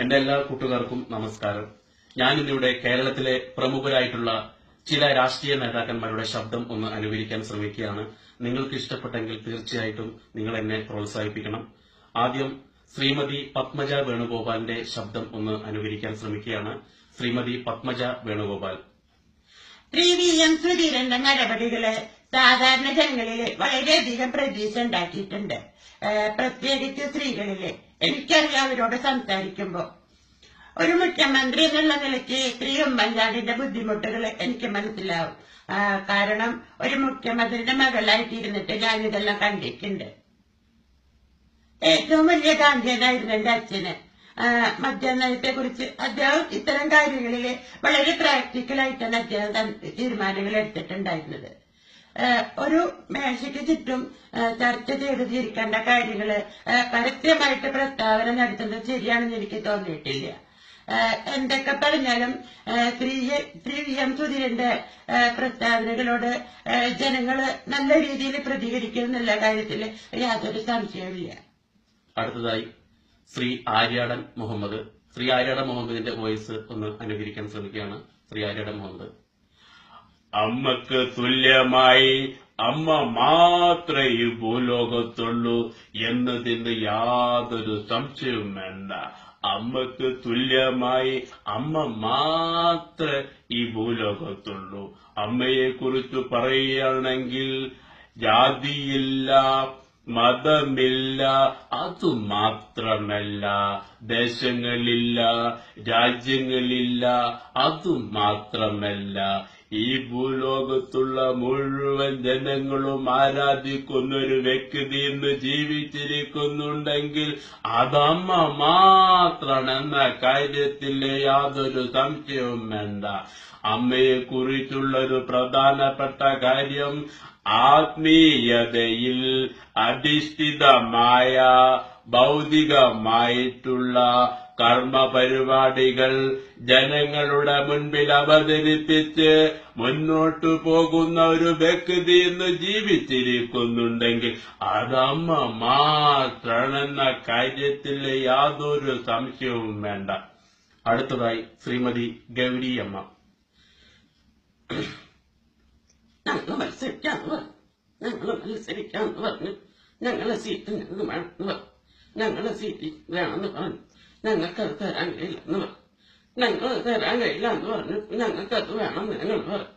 എന്റെ എല്ലാ കൂട്ടുകാർക്കും നമസ്കാരം. ഞാൻ ഇന്നിവിടെ കേരളത്തിലെ പ്രമുഖരായിട്ടുള്ള ചില രാഷ്ട്രീയ നേതാക്കന്മാരുടെ ശബ്ദം ഒന്ന് അനുകരിക്കാൻ ശ്രമിക്കുകയാണ്. നിങ്ങൾക്ക് ഇഷ്ടപ്പെട്ടെങ്കിൽ തീർച്ചയായിട്ടും നിങ്ങൾ എന്നെ പ്രോത്സാഹിപ്പിക്കണം. ആദ്യം ശ്രീമതി പത്മജ വേണുഗോപാലിന്റെ ശബ്ദം ഒന്ന് അനുകരിക്കാൻ ശ്രമിക്കുകയാണ്. ശ്രീമതി പത്മജ വേണുഗോപാൽ. ശ്രീ സാധാരണ ജനങ്ങളിൽ വളരെയധികം പ്രതീക്ഷ ഉണ്ടാക്കിയിട്ടുണ്ട്. പ്രത്യേകിച്ച് സ്ത്രീകളിൽ. എനിക്കറിയാം അവരോട് സംസാരിക്കുമ്പോ. ഒരു മുഖ്യമന്ത്രി എന്നുള്ള നിലയ്ക്ക് ശ്രീ ഉമ്മൻചാണ്ടിന്റെ ബുദ്ധിമുട്ടുകൾ എനിക്ക് മനസ്സിലാവും. കാരണം ഒരു മുഖ്യമന്ത്രിയുടെ മകളായിട്ടിരുന്നിട്ട് ഞാനിതെല്ലാം കണ്ടിട്ടുണ്ട്. ഏറ്റവും വലിയ ഗാന്ധിയനായിരുന്നു എന്റെ അച്ഛന്. മദ്യനയത്തെ കുറിച്ച് അദ്ദേഹം ഇത്തരം കാര്യങ്ങളിൽ വളരെ പ്രാക്ടിക്കലായിട്ടാണ് അദ്ദേഹം തീരുമാനങ്ങൾ എടുത്തിട്ടുണ്ടായിരുന്നത് ഒരു മേശയ്ക്ക് ചുറ്റും ചർച്ച ചെയ്ത് തീർക്കേണ്ട കാര്യങ്ങൾ പരസ്യമായിട്ട് പ്രസ്താവന നടത്തുന്നത് ശരിയാണെന്ന് എനിക്ക് തോന്നിയിട്ടില്ല. എന്തൊക്കെ പറഞ്ഞാലും ശ്രീ ശ്രീ വി എം സുധീരന്റെ പ്രസ്താവനകളോട് ജനങ്ങൾ നല്ല രീതിയിൽ പ്രതികരിക്കും എന്നുള്ള കാര്യത്തിൽ യാതൊരു സംശയമില്ല അടുത്തതായി ശ്രീ ആര്യാടൻ മുഹമ്മദ്. ശ്രീ ആര്യാടൻ മുഹമ്മദിന്റെ വോയിസ് ഒന്ന് അനുകരിക്കാൻ ശ്രമിക്കുകയാണ്. ശ്രീ ആര്യാടൻ മുഹമ്മദ്. അമ്മയ്ക്ക് തുല്യമായി അമ്മ മാത്രമേ ഈ ഭൂലോകത്തുള്ളൂ എന്നതിന് യാതൊരു സംശയവും വേണ്ട. അമ്മയ്ക്ക് തുല്യമായി അമ്മ മാത്രമേ ഈ ഭൂലോകത്തുള്ളൂ. അമ്മയെ കുറിച്ച് പറയുകയാണെങ്കിൽ ജാതിയില്ല മതമില്ല അതു മാത്രമല്ല. ദേശങ്ങളില്ല രാജ്യങ്ങളില്ല അതു മാത്രമല്ല. ഈ ഭൂലോകത്തുള്ള മുഴുവൻ ജനങ്ങളും ആരാധിക്കുന്ന ഒരു വ്യക്തി ഇന്ന് ജീവിച്ചിരിക്കുന്നുണ്ടെങ്കിൽ അതമ്മ മാത്രമാണ് എന്ന കാര്യത്തിൽ യാതൊരു സംശയവും വേണ്ട. അമ്മയെ കുറിച്ചുള്ള ഒരു പ്രധാനപ്പെട്ട കാര്യം ആത്മീയതയിൽ അധിഷ്ഠിതമായ ഭൗതികമായിട്ടുള്ള കർമ്മ പരിപാടികൾ ജനങ്ങളുടെ മുൻപിൽ അവതരിപ്പിച്ച് മുന്നോട്ടു പോകുന്ന ഒരു വ്യക്തി ഇന്ന് ജീവിച്ചിരിക്കുന്നുണ്ടെങ്കിൽ അതമ്മ മാത്രമെന്ന കാര്യത്തിൽ യാതൊരു സംശയവും വേണ്ട. അടുത്തതായി ശ്രീമതി ഗൗരിയമ്മ. ഞങ്ങൾ മത്സരിക്കാന്ന് പറഞ്ഞു. ഞങ്ങൾ മത്സരിക്കാന്ന് പറഞ്ഞു. ഞങ്ങളെ സീറ്റ് ഞങ്ങൾ വേണമെന്ന് ഞങ്ങളെ സീറ്റ് വേണമെന്ന് പറഞ്ഞു ഞങ്ങൾക്കത് തരാൻ കഴിയില്ലെന്ന് പറഞ്ഞു ഞങ്ങൾ തരാൻ കഴിയില്ല എന്ന് പറഞ്ഞു ഞങ്ങൾക്കത് വേണമെന്ന് ഞങ്ങൾ പറഞ്ഞു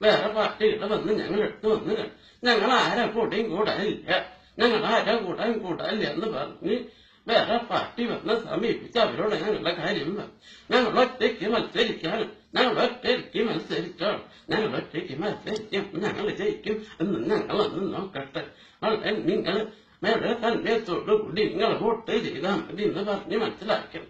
വേറെ പാർട്ടികൾ വന്ന് ഞങ്ങൾ എടുത്തു വന്ന് കണ്ടു. ഞങ്ങൾ ആരാ കൂടെയും കൂടാനില്ല ഞങ്ങൾ ആരാ കൂടാൻ കൂടാനില്ല എന്ന് പറഞ്ഞ് വേറെ പാർട്ടി വന്ന് സമീപിച്ച് അവരോട് ഞങ്ങളുടെ കാര്യം പറഞ്ഞു ഞങ്ങൾ ഒറ്റയ്ക്ക് മത്സരിക്കാൻ ഞങ്ങൾ ഒറ്റയ്ക്ക് മത്സരിച്ചോ ഞങ്ങൾ ഒറ്റയ്ക്ക് മത്സരിക്കും ഞങ്ങൾ ജയിക്കും എന്ന് ഞങ്ങളൊന്ന് നോക്കട്ടെ വളരെ നിങ്ങൾ മേടെ തന്മയത്തോടു കൂടി നിങ്ങൾ വോട്ട് ചെയ്താൽ മതി എന്ന് പറഞ്ഞ് മനസ്സിലാക്കണം